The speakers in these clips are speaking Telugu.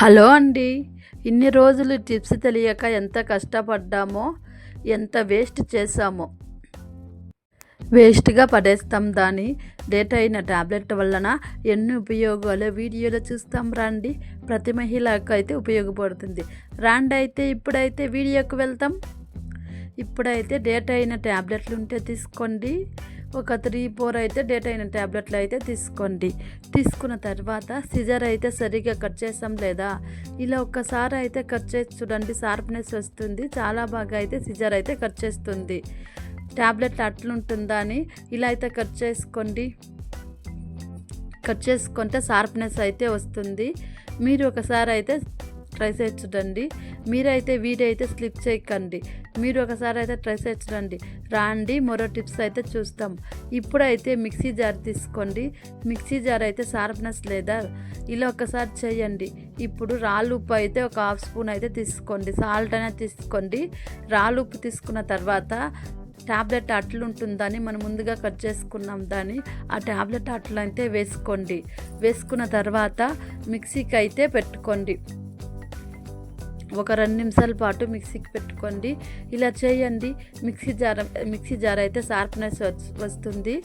హలో అండి. ఇన్ని రోజులు టిప్స్ తెలియక ఎంత కష్టపడ్డామో ఎంత వేస్ట్ చేశామో. వేస్ట్గా పడేస్తాం దాని డేట్ అయిన టాబ్లెట్ వలన ఎన్ని ఉపయోగాలు వీడియోలో చూస్తాం రండి. ప్రతి మహిళకు అయితే ఉపయోగపడుతుంది. రాండి అయితే ఇప్పుడైతే వీడియోకి వెళ్తాం. ఇప్పుడైతే డేట్ అయిన ట్యాబ్లెట్లు ఉంటే తీసుకోండి. ఒక త్రీ ఫోర్ అయితే డేట్ అయిన ట్యాబ్లెట్లు అయితే తీసుకోండి. తీసుకున్న తర్వాత సిజర్ అయితే సరిగ్గా కట్ చేసాం లేదా? ఇలా ఒక్కసారి అయితే కట్ చేసి చూడండి షార్ప్నెస్ వస్తుంది. చాలా బాగా అయితే సిజర్ అయితే కట్ చేస్తుంది. ట్యాబ్లెట్ అట్లుంటుందా అని ఇలా అయితే కట్ చేసుకోండి. కట్ చేసుకుంటే షార్ప్నెస్ అయితే వస్తుంది. మీరు ఒకసారి అయితే ట్రై చేసి చూడండి. మీరైతే వీడైతే స్లిప్ చేయకండి. మీరు ఒకసారి అయితే ట్రై చేసి చూడండి. రాండి మరో టిప్స్ అయితే చూస్తాం. ఇప్పుడైతే మిక్సీ జార్ తీసుకోండి. మిక్సీ జార్ అయితే షార్ప్నెస్ లేదా? ఇలా ఒకసారి చేయండి. ఇప్పుడు రాళ్ళు ఉప్పు అయితే ఒక హాఫ్ స్పూన్ అయితే తీసుకోండి. సాల్ట్ అయినా తీసుకోండి. రాళ్ళు ఉప్పు తీసుకున్న తర్వాత ట్యాబ్లెట్ అట్లు ఉంటుందని మనం ముందుగా కట్ చేసుకున్నాం దాన్ని. ఆ ట్యాబ్లెట్ అట్లు అయితే వేసుకోండి. వేసుకున్న తర్వాత మిక్సీకి అయితే పెట్టుకోండి. ఒక రెండు నిమిషాల పాటు మిక్సీకి పెట్టుకోండి. ఇలా చేయండి. మిక్సీ జార్ మిక్సీ జార్ అయితే షార్ప్నెస్ వస్తుంది.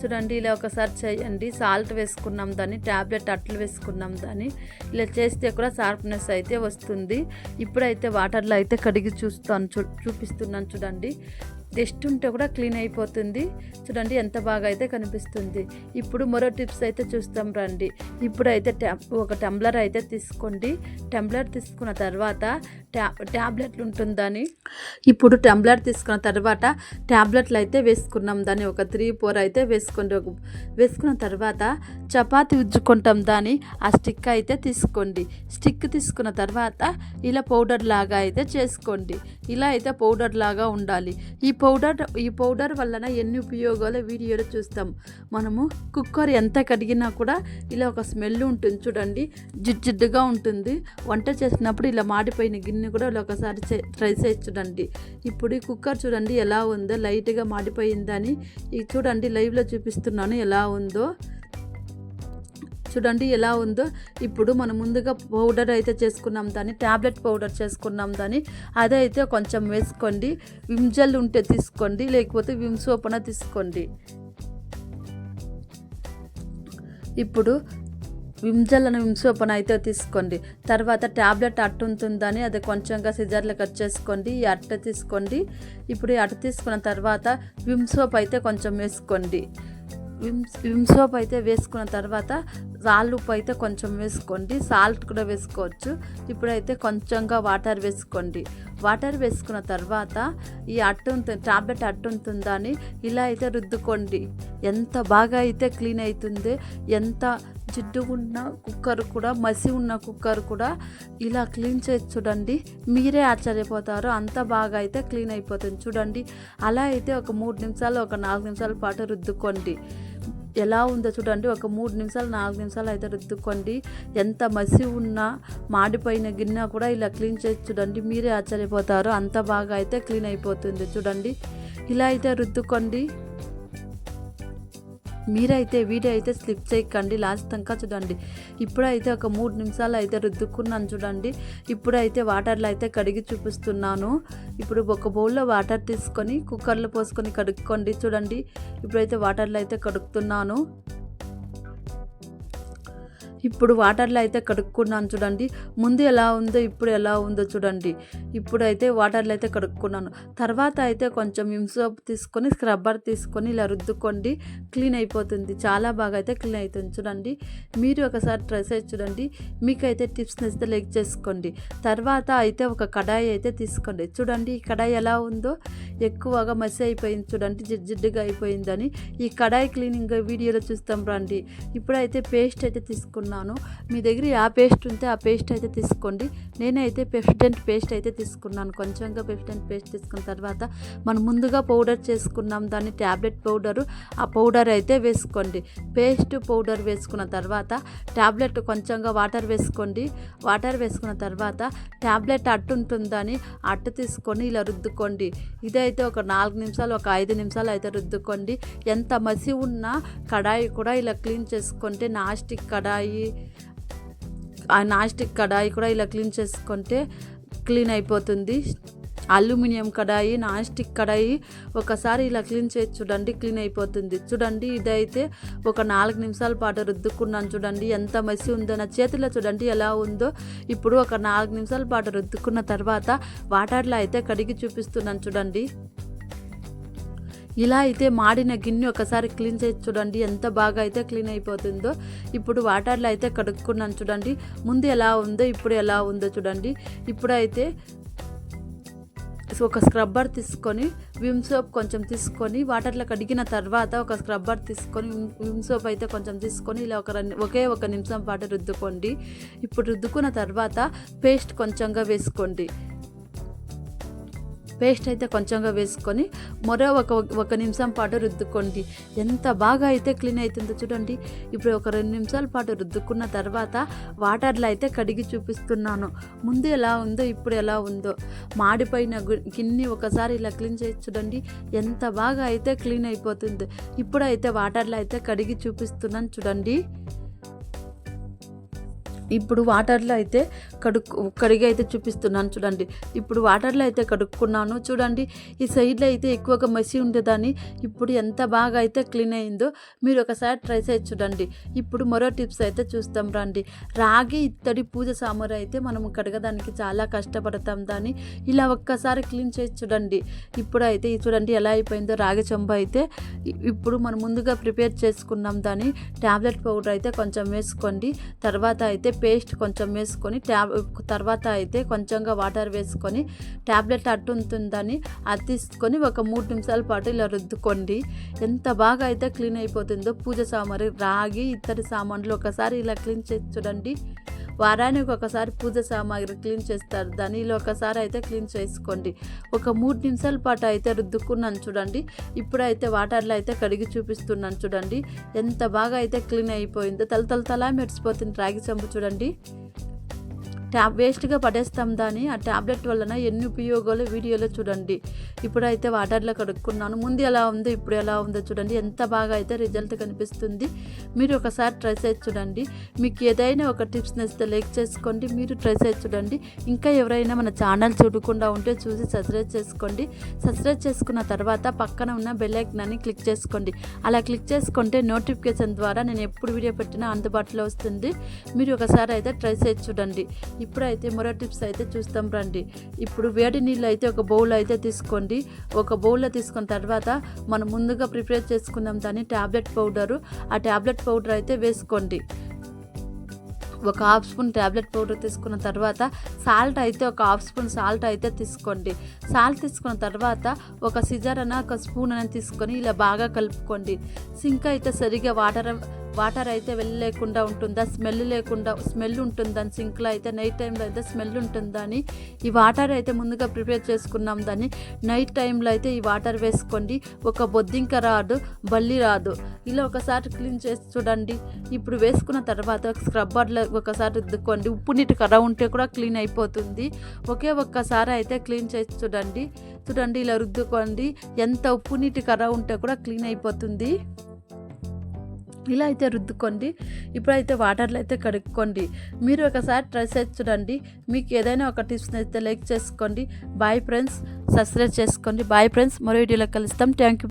చూడండి ఇలా ఒకసారి చేయండి. సాల్ట్ వేసుకున్నాం దాన్ని ట్యాబ్లెట్ అట్లు వేసుకున్నాం దాన్ని. ఇలా చేస్తే కూడా షార్ప్నెస్ అయితే వస్తుంది. ఇప్పుడైతే వాటర్లో అయితే కడిగి చూస్తాను చూ చూపిస్తున్నాను చూడండి. డస్ట్ ఉంటే కూడా క్లీన్ అయిపోతుంది. చూడండి ఎంత బాగా అయితే కనిపిస్తుంది. ఇప్పుడు మరో టిప్స్ అయితే చూస్తాం రండి. ఇప్పుడైతే ఒక టంబ్లర్ అయితే తీసుకోండి. టంబ్లర్ తీసుకున్న తర్వాత ట్యా ట్యాబ్లెట్లు ఉంటుందని. ఇప్పుడు టంబ్లర్ తీసుకున్న తర్వాత ట్యాబ్లెట్లు అయితే వేసుకున్నాం దాన్ని. ఒక త్రీ ఫోర్ అయితే వేసుకోండి. ఒక వేసుకున్న తర్వాత చపాతి ఉజ్జుకుంటాం దాన్ని. ఆ స్టిక్ అయితే తీసుకోండి. స్టిక్ తీసుకున్న తర్వాత ఇలా పౌడర్ లాగా అయితే చేసుకోండి. ఇలా అయితే పౌడర్ లాగా ఉండాలి. ఈ పౌడర్ పౌడర్ ఈ పౌడర్ వలన ఎన్ని ఉపయోగాలు వీడియోలో చూస్తాం. మనము కుక్కర్ ఎంత కడిగినా కూడా ఇలా ఒక స్మెల్ ఉంటుంది చూడండి. జిడ్జిడ్డుగా ఉంటుంది. వంట చేసినప్పుడు ఇలా మాడిపోయిన గిన్నె కూడా ఇలా ఒకసారి చే- ట్రై చేసి చూడండి. ఇప్పుడు ఈ కుక్కర్ చూడండి ఎలా ఉందో లైట్గా మాడిపోయిందని. ఇది చూడండి లైవ్లో చూపిస్తున్నాను ఎలా ఉందో. చూడండి ఎలా ఉందో. ఇప్పుడు మనం ముందుగా పౌడర్ అయితే చేసుకున్నాం దాన్ని ట్యాబ్లెట్ పౌడర్ చేసుకున్నాం దాన్ని. అదైతే కొంచెం వేసుకోండి. విమ్ జెల్ ఉంటే తీసుకోండి లేకపోతే విమ్ సోప్ తీసుకోండి. ఇప్పుడు విమ్ జెల్ అని విమ్ అయితే తీసుకోండి. తర్వాత ట్యాబ్లెట్ అట్టు ఉంటుందని అది కొంచెంగా సిజర్లో కట్ చేసుకోండి ఈ అట్ట తీసుకోండి. ఇప్పుడు ఈ అట్ట తీసుకున్న తర్వాత విమ్ సోప్ అయితే కొంచెం వేసుకోండి. విమ్ విమ్ సోప్ అయితే వేసుకున్న తర్వాత రాళ్ళుప్పు అయితే కొంచెం వేసుకోండి. సాల్ట్ కూడా వేసుకోవచ్చు. ఇప్పుడైతే కొంచెంగా వాటర్ వేసుకోండి. వాటర్ వేసుకున్న తర్వాత ఈ అట్టు ఉంటుంది టాబ్లెట్ అట్టు ఉంటుందా అని ఇలా అయితే రుద్దుకోండి. ఎంత బాగా అయితే క్లీన్ అవుతుంది ఎంత జిడ్డుగున్న కుక్కర్ కూడా మసి ఉన్న కుక్కర్ కూడా ఇలా క్లీన్ చేసి చూడండి. మీరే ఆశ్చర్యపోతారు. అంత బాగా అయితే క్లీన్ అయిపోతుంది. చూడండి. అలా అయితే ఒక మూడు నిమిషాలు ఒక నాలుగు నిమిషాల పాటు రుద్దుకోండి. ఎలా ఉందో చూడండి. ఒక మూడు నిమిషాలు నాలుగు నిమిషాలు అయితే రుద్దుకోండి. ఎంత మసి ఉన్నా మాడిపోయిన గిన్నె కూడా ఇలా క్లీన్ చేసి చూడండి. మీరే ఆశ్చర్యపోతారు. అంత బాగా అయితే క్లీన్ అయిపోతుంది చూడండి. ఇలా అయితే రుద్దుకోండి. మీరైతే వీడియో అయితే స్లిప్ చేయకండి లాస్ట్ తనక చూడండి. ఇప్పుడైతే ఒక మూడు నిమిషాలు అయితే రుద్దుకున్నాను చూడండి. ఇప్పుడైతే వాటర్లో అయితే కడిగి చూపిస్తున్నాను. ఇప్పుడు ఒక బౌల్లో వాటర్ తీసుకొని కుక్కర్లో పోసుకొని కడుక్కోండి చూడండి. ఇప్పుడైతే వాటర్లో అయితే కడుక్కుతున్నాను ఇప్పుడు వాటర్లో అయితే కడుక్కున్నాను చూడండి. ముందు ఎలా ఉందో ఇప్పుడు ఎలా ఉందో చూడండి. ఇప్పుడైతే వాటర్లో అయితే కడుక్కున్నాను. తర్వాత అయితే కొంచెం విమ్ సోప్ తీసుకొని స్క్రబ్బర్ తీసుకొని ఇలా రుద్దుకోండి. క్లీన్ అయిపోతుంది. చాలా బాగా అయితే క్లీన్ అవుతుంది చూడండి. మీరు ఒకసారి ట్రై చేసి చూడండి. మీకైతే టిప్స్ నచ్చితే లైక్ చేసుకోండి. తర్వాత అయితే ఒక కడాయి అయితే తీసుకోండి. చూడండి ఈ కడాయి ఎలా ఉందో. ఎక్కువగా మసి అయిపోయింది చూడండి. జిడ్జిడ్డుగా అయిపోయిందని. ఈ కడాయి క్లీనింగ్ వీడియోలో చూస్తాం రండి. ఇప్పుడైతే పేస్ట్ అయితే తీసుకున్నాను. మీ దగ్గర ఆ పేస్ట్ ఉంటే ఆ పేస్ట్ అయితే తీసుకోండి. నేనైతే పెఫిడెంట్ పేస్ట్ అయితే తీసుకున్నాను. కొంచెంగా పెఫిడెంట్ పేస్ట్ తీసుకున్న తర్వాత మనం ముందుగా పౌడర్ చేసుకున్నాం. దాన్ని ట్యాబ్లెట్ పౌడరు. ఆ పౌడర్ అయితే వేసుకోండి. పేస్ట్ పౌడర్ వేసుకున్న తర్వాత ట్యాబ్లెట్ కొంచెంగా వాటర్ వేసుకోండి. వాటర్ వేసుకున్న తర్వాత ట్యాబ్లెట్ అట్టు ఉంటుందని అట్టు తీసుకొని ఇలా రుద్దుకోండి. ఇదైతే ఒక నాలుగు నిమిషాలు ఒక ఐదు నిమిషాలు అయితే రుద్దుకోండి. ఎంత మసి ఉన్నా కడాయి కూడా ఇలా క్లీన్ చేసుకుంటే నాస్టిక్ కడాయి ఆ నాస్టిక్ కడాయి కూడా ఇలా క్లీన్ చేసుకుంటే క్లీన్ అయిపోతుంది. అల్యూమినియం కడాయి నాస్టిక్ కడాయి ఒకసారి ఇలా క్లీన్ చేసి చూడండి క్లీన్ అయిపోతుంది. చూడండి ఇదైతే ఒక నాలుగు నిమిషాల పాటు రుద్దుకున్నాను చూడండి ఎంత మసి ఉందో నా చేతిలో చూడండి ఎలా ఉందో. ఇప్పుడు ఒక నాలుగు నిమిషాల పాటు రుద్దుకున్న తర్వాత వాటర్లో అయితే కడిగి చూపిస్తున్నాను చూడండి. ఇలా అయితే మాడిన గిన్నె ఒకసారి క్లీన్ చేసి చూడండి ఎంత బాగా అయితే క్లీన్ అయిపోతుందో. ఇప్పుడు వాటర్లో అయితే కడుక్కున్నాను చూడండి ముందు ఎలా ఉందో ఇప్పుడు ఎలా ఉందో చూడండి. ఇప్పుడైతే ఒక స్క్రబ్బర్ తీసుకొని విమ్ సోప్ కొంచెం తీసుకొని వాటర్లో కడిగిన తర్వాత ఒక స్క్రబ్బర్ తీసుకొని విమ్- సోప్ అయితే కొంచెం తీసుకొని ఇలా ఒక ఒకే ఒక నిమిషం పాటు రుద్దుకోండి. ఇప్పుడు రుద్దుకున్న తర్వాత పేస్ట్ కొంచెంగా వేసుకోండి. పేస్ట్ అయితే కొంచెంగా వేసుకొని మరో ఒక ఒక నిమిషం పాటు రుద్దుకోండి. ఎంత బాగా అయితే క్లీన్ అవుతుందో చూడండి. ఇప్పుడు ఒక రెండు నిమిషాల పాటు రుద్దుకున్న తర్వాత వాటర్లో అయితే కడిగి చూపిస్తున్నాను. ముందు ఎలా ఉందో ఇప్పుడు ఎలా ఉందో. మాడిపోయిన గిన్నె ఒకసారి ఇలా క్లీన్ చేసి చూడండి. ఎంత బాగా అయితే క్లీన్ అయిపోతుంది. ఇప్పుడైతే వాటర్లో అయితే కడిగి చూపిస్తున్నాను చూడండి. ఇప్పుడు వాటర్లో అయితే కడుక్కు కడిగి అయితే చూపిస్తున్నాను చూడండి. ఇప్పుడు వాటర్లో అయితే కడుక్కున్నాను. చూడండి ఈ సైడ్లో అయితే ఎక్కువగా మసి ఉండేదాన్ని ఇప్పుడు ఎంత బాగా అయితే క్లీన్ అయిందో మీరు ఒకసారి ట్రై చేసి చూడండి. ఇప్పుడు మరో టిప్స్ అయితే చూస్తాం రండి. రాగి ఇత్తడి పూజ సామారు అయితే మనం కడగడానికి చాలా కష్టపడతాం దాన్ని. ఇలా ఒక్కసారి క్లీన్ చేసి చూడండి. ఇప్పుడు అయితే ఇది చూడండి ఎలా అయిపోయిందో రాగి చెంబ అయితే ఇప్పుడు మనం ముందుగా ప్రిపేర్ చేసుకున్నాం దాన్ని. ట్యాబ్లెట్ పౌడర్ అయితే కొంచెం వేసుకోండి. తర్వాత అయితే పేస్ట్ కొంచెం వేసుకొని ట్యాబ్ తర్వాత అయితే కొంచెంగా వాటర్ వేసుకొని ట్యాబ్లెట్ అట్టు ఉంటుందని అది తీసుకొని ఒక మూడు నిమిషాల పాటు ఇలా రుద్దుకోండి. ఎంత బాగా అయితే క్లీన్ అయిపోతుందో పూజ సామాన్లు రాగి ఇతర సామాన్లు ఒకసారి ఇలా క్లీన్ చేసి చూడండి. వారానికి ఒకసారి పూజ సామాగ్రి క్లీన్ చేస్తారు. దానిలో ఒకసారి అయితే క్లీన్ చేసుకోండి. ఒక మూడు నిమిషాల పాటు అయితే రుద్దుకున్నాను చూడండి. ఇప్పుడైతే వాటర్లో అయితే కడిగి చూపిస్తున్నాను చూడండి. ఎంత బాగా అయితే క్లీన్ అయిపోయిందో. తల తల తలా మెరిసిపోతుంది రాగి చెంబు చూడండి. ట్యాబ్ వేస్ట్గా పడేస్తాం దాన్ని. ఆ ట్యాబ్లెట్ వలన ఎన్ని ఉపయోగాలు వీడియోలో చూడండి. ఇప్పుడైతే వాటర్లో కడుక్కున్నాను. ముందు ఎలా ఉందో ఇప్పుడు ఎలా ఉందో చూడండి. ఎంత బాగా అయితే రిజల్ట్ కనిపిస్తుంది. మీరు ఒకసారి ట్రై చేసి చూడండి. మీకు ఏదైనా ఒక టిప్స్ నచ్చితే లైక్ చేసుకోండి. మీరు ట్రై చేసి చూడండి. ఇంకా ఎవరైనా మన ఛానల్ చూడకుండా ఉంటే చూసి సబ్స్క్రైబ్ చేసుకోండి. సబ్స్క్రైబ్ చేసుకున్న తర్వాత పక్కన ఉన్న బెల్ ఐకాన్ని క్లిక్ చేసుకోండి. అలా క్లిక్ చేసుకుంటే నోటిఫికేషన్ ద్వారా నేను ఎప్పుడు వీడియో పెట్టినా అందుబాటులో వస్తుంది. మీరు ఒకసారి అయితే ట్రై చేసి చూడండి. ఇప్పుడైతే మరో టిప్స్ అయితే చూస్తాం రండి. ఇప్పుడు వేడి నీళ్ళు అయితే ఒక బౌల్ అయితే తీసుకోండి. ఒక బౌల్లో తీసుకున్న తర్వాత మనం ముందుగా ప్రిపేర్ చేసుకున్నాం దాన్ని ట్యాబ్లెట్ పౌడరు. ఆ ట్యాబ్లెట్ పౌడర్ అయితే వేసుకోండి. ఒక హాఫ్ స్పూన్ ట్యాబ్లెట్ పౌడర్ తీసుకున్న తర్వాత సాల్ట్ అయితే ఒక హాఫ్ స్పూన్ సాల్ట్ అయితే తీసుకోండి. సాల్ట్ తీసుకున్న తర్వాత ఒక సిజర్ అన్న ఒక స్పూన్ అని తీసుకొని ఇలా బాగా కలుపుకోండి. సింక్ అయితే సరిగా వాటర్ వాటర్ అయితే వెళ్ళలేకుండా ఉంటుందా? స్మెల్ లేకుండా స్మెల్ ఉంటుందని సింక్లో అయితే నైట్ టైంలో అయితే స్మెల్ ఉంటుందా అని ఈ వాటర్ అయితే ముందుగా ప్రిపేర్ చేసుకున్నాం దాన్ని. నైట్ టైంలో అయితే ఈ వాటర్ వేసుకోండి. ఒక బొద్దింక రాదు బల్లి రాదు. ఇలా ఒకసారి క్లీన్ చేసి చూడండి. ఇప్పుడు వేసుకున్న తర్వాత స్క్రబ్బర్లో ఒకసారి రుద్దుకోండి. ఉప్పు నీటి కర్ర ఉంటే కూడా క్లీన్ అయిపోతుంది. ఒకే ఒక్కసారి అయితే క్లీన్ చేసి చూడండి. చూడండి ఇలా రుద్దుకోండి. ఎంత ఉప్పు నీటి కర్ర ఉంటే కూడా క్లీన్ అయిపోతుంది. ఇలా అయితే రుద్దుకోండి. ఇప్పుడైతే వాటర్లో అయితే కడుక్కోండి. మీరు ఒకసారి ట్రై చేసి చూడండి. మీకు ఏదైనా ఒక టిప్స్ అయితే లైక్ చేసుకోండి. బాయ్ ఫ్రెండ్స్ సబ్స్క్రైబ్ చేసుకోండి. బాయ్ ఫ్రెండ్స్ మరో వీడియోలో కలుస్తాం. Thank you